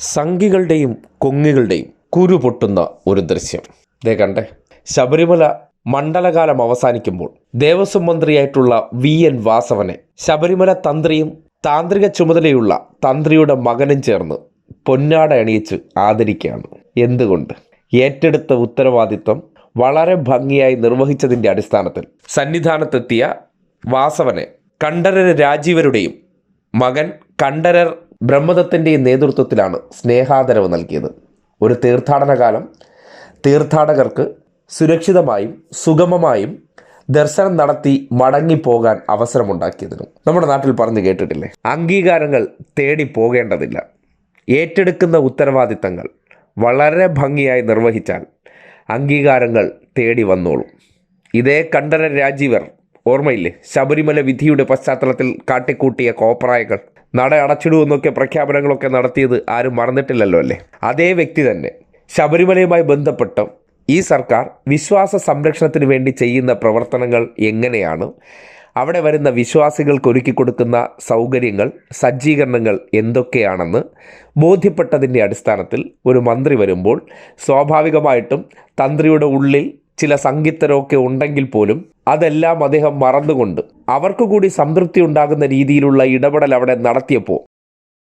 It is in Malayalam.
സംഘികളുടെയും കൊങ്ങികളുടെയും കുരു പൊട്ടുന്ന ഒരു ദൃശ്യം. ദേ കണ്ടേ. ശബരിമല മണ്ഡലകാലം അവസാനിക്കുമ്പോൾ ദേവസ്വം മന്ത്രിയായിട്ടുള്ള വി. എൻ. വാസവനെ ശബരിമല തന്ത്രിയും താന്ത്രിക ചുമതലയുള്ള തന്ത്രിയുടെ മകനും ചേർന്ന് പൊന്നാട അണിയിച്ച് ആദരിക്കുകയാണ്. എന്തുകൊണ്ട്? ഏറ്റെടുത്ത ഉത്തരവാദിത്വം വളരെ ഭംഗിയായി നിർവഹിച്ചതിന്റെ അടിസ്ഥാനത്തിൽ സന്നിധാനത്തെത്തിയ വാസവനെ കണ്ഠരര് രാജീവരുടെയും മകൻ കണ്ഠരർ ബ്രഹ്മദത്തിന്റെയും നേതൃത്വത്തിലാണ് സ്നേഹാദരവ് നൽകിയത്. ഒരു തീർത്ഥാടന കാലം തീർത്ഥാടകർക്ക് സുരക്ഷിതമായും സുഗമമായും ദർശനം നടത്തി മടങ്ങിപ്പോകാൻ അവസരമുണ്ടാക്കിയതിനും. നമ്മുടെ നാട്ടിൽ പറഞ്ഞു കേട്ടിട്ടില്ലേ? അംഗീകാരങ്ങൾ തേടി പോകേണ്ടതില്ല. ഏറ്റെടുക്കുന്ന ഉത്തരവാദിത്തങ്ങൾ വളരെ ഭംഗിയായി നിർവഹിച്ചാൽ അംഗീകാരങ്ങൾ തേടി വന്നോളും. ഇതേ കണ്ഠര രാജീവർ ഓർമ്മയില്ലേ? ശബരിമല വിധിയുടെ പശ്ചാത്തലത്തിൽ കാട്ടിക്കൂട്ടിയ കോപ്രായങ്ങൾ നട അടച്ചിടുമെന്നൊക്കെ പ്രഖ്യാപനങ്ങളൊക്കെ നടത്തിയത് ആരും മറന്നിട്ടില്ലല്ലോ അല്ലേ? അതേ വ്യക്തി തന്നെ. ശബരിമലയുമായി ബന്ധപ്പെട്ട് ഈ സർക്കാർ വിശ്വാസ സംരക്ഷണത്തിന് വേണ്ടി ചെയ്യുന്ന പ്രവർത്തനങ്ങൾ എങ്ങനെയാണ്? അവിടെ വരുന്ന വിശ്വാസികൾക്ക് ഒരുക്കി കൊടുക്കുന്ന സൗകര്യങ്ങൾ സജ്ജീകരണങ്ങൾ എന്തൊക്കെയാണെന്ന് ബോധ്യപ്പെട്ടതിന്റെ അടിസ്ഥാനത്തിൽ ഒരു മന്ത്രി വരുമ്പോൾ സ്വാഭാവികമായിട്ടും തന്ത്രിയുടെ ഉള്ളിൽ ചില സംഗീതരൊക്കെ ഉണ്ടെങ്കിൽ പോലും അതെല്ലാം അദ്ദേഹം മറന്നുകൊണ്ട് അവർക്ക് കൂടി സംതൃപ്തി ഉണ്ടാകുന്ന രീതിയിലുള്ള ഇടപെടൽ അവിടെ നടത്തിയപ്പോൾ